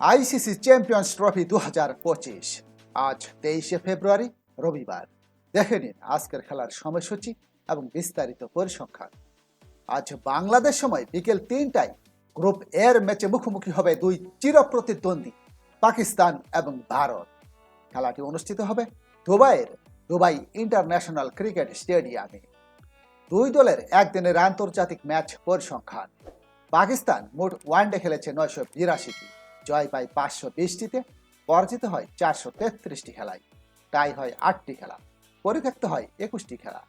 ICC champions trophy দু হাজার পঁচিশ। আজ তেইশে ফেব্রুয়ারি, রবিবার। দেখে নিন আজকের খেলার সময়সূচি এবং বিস্তারিত পরিসংখ্যান। আজ বাংলাদেশ সময় বিকেল তিনটায় গ্রুপ এর ম্যাচে মুখোমুখি হবে দুই চিরপ্রতিদ্বন্দ্বী, পাকিস্তান এবং ভারত। খেলাটি অনুষ্ঠিত হবে দুবাইয়ের দুবাই ইন্টারন্যাশনাল ক্রিকেট স্টেডিয়ামে। দুই দলের একদিনের আন্তর্জাতিক ম্যাচ পরিসংখ্যান। পাকিস্তান মোট ওয়ানডে খেলেছে নয়শো বিরাশিটি। জয় পায় পাঁচশো বিশটিতে, পরাজিত হয় চারশো তেত্রিশটি খেলায়। টাই হয় আটটি খেলা, পরিত্যক্ত হয় একুশটি খেলা।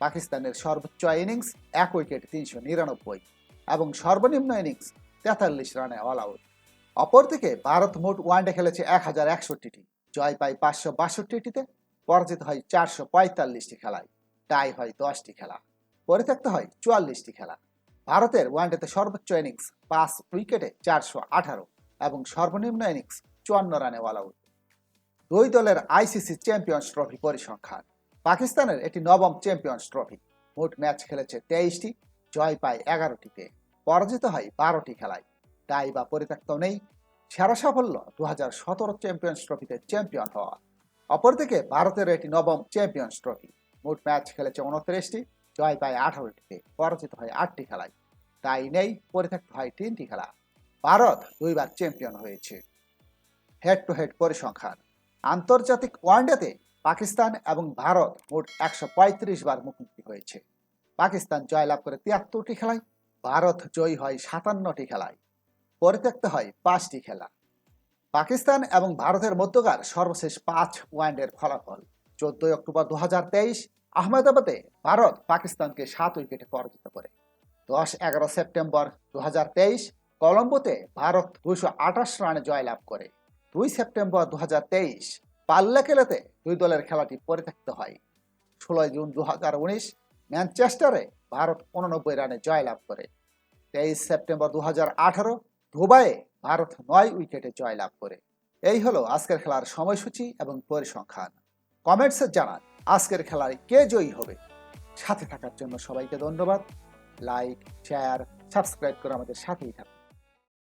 পাকিস্তানের সর্বোচ্চ ইনিংস এক উইকেট, তিনশো নিরানব্বই এবং সর্বনিম্ন ইনিংস তেতাল্লিশ রানে অল আউট অপরদিকে ভারত মোট ওয়ানডে খেলেছে এক হাজার একষট্টিটি, জয় পায় পাঁচশো বাষট্টিটিতে, পরাজিত হয় চারশো পঁয়তাল্লিশটি খেলায়। টাই হয় দশটি খেলা, পরিত্যক্ত হয় চুয়াল্লিশটি খেলা। ভারতের ওয়ানডেতে সর্বোচ্চ ইনিংস পাঁচ উইকেটে চারশো আঠারো। এবং সর্বনিম্ন ইনিংস চুয়ান্ন রানে অল আউট দুই দলের আইসিসি চ্যাম্পিয়ন্স ট্রফি পরিসংখ্যান। পাকিস্তানের এটি নবম চ্যাম্পিয়ন্স ট্রফি। মোট ম্যাচ খেলেছে তেইশটি, জয় পায় এগারোটিতে। পরাজিত হয় বারোটি খেলায়। টাই বা পরিত্যক্ত নেই। সেরা সাফল্য দু হাজার সতেরো চ্যাম্পিয়ন্স ট্রফিতে চ্যাম্পিয়ন হওয়া। অপরদিকে ভারতের এটি নবম চ্যাম্পিয়ন্স ট্রফি। মোট ম্যাচ খেলেছে উনত্রিশটি, জয় পায় আঠারোটিতে। পরাজিত হয় আটটি খেলায়। তাই নেই, পরিত্যক্ত হয় তিনটি খেলা। ভারত দুইবার চ্যাম্পিয়ন হয়েছে। হেড টু হেড পরিসংখ্যান আন্তর্জাতিক ওয়ানডেতে পাকিস্তান এবং ভারত মোট একশো পঁয়ত্রিশ বার মুখোমুখি হয়েছে। পাকিস্তান জয়লাভ করে তিয়াত্তরটি খেলায়, ভারত জয়ী হয় সাতান্নটি খেলায়। পরিত্যক্ত হয় পাঁচটি খেলা। পাকিস্তান এবং ভারতের মধ্যকার সর্বশেষ পাঁচ ওয়ানডের ফলাফল। চোদ্দই অক্টোবর দু হাজার তেইশ, আহমেদাবাদে ভারত পাকিস্তানকে সাত উইকেটে পরাজিত করে। দশ এগারো সেপ্টেম্বর দু হাজার তেইশ কলম্বোতে ভারত দুইশো আঠাশ রানে জয়লাভ করে দুই সেপ্টেম্বর দু হাজার তেইশ পাল্লাকেলেতে দুই দলের খেলাটি পরিত্যক্ত হয়। ষোলোই জুন দু হাজার উনিশ ম্যানচেস্টারে ভারত উননব্বই রানে জয়লাভ করে। তেইশ সেপ্টেম্বর দু হাজার আঠারো দুবাইয়ে ভারত নয় উইকেটে জয়লাভ করে। এই হলো আজকের খেলার সময়সূচি এবং পরিসংখ্যান। কমেন্টসে জানান আজকের খেলায় কে জয়ী হবে। সাথে থাকার জন্য সবাইকে ধন্যবাদ। লাইক, শেয়ার, সাবস্ক্রাইব করে আমাদের সাথেই থাকুন।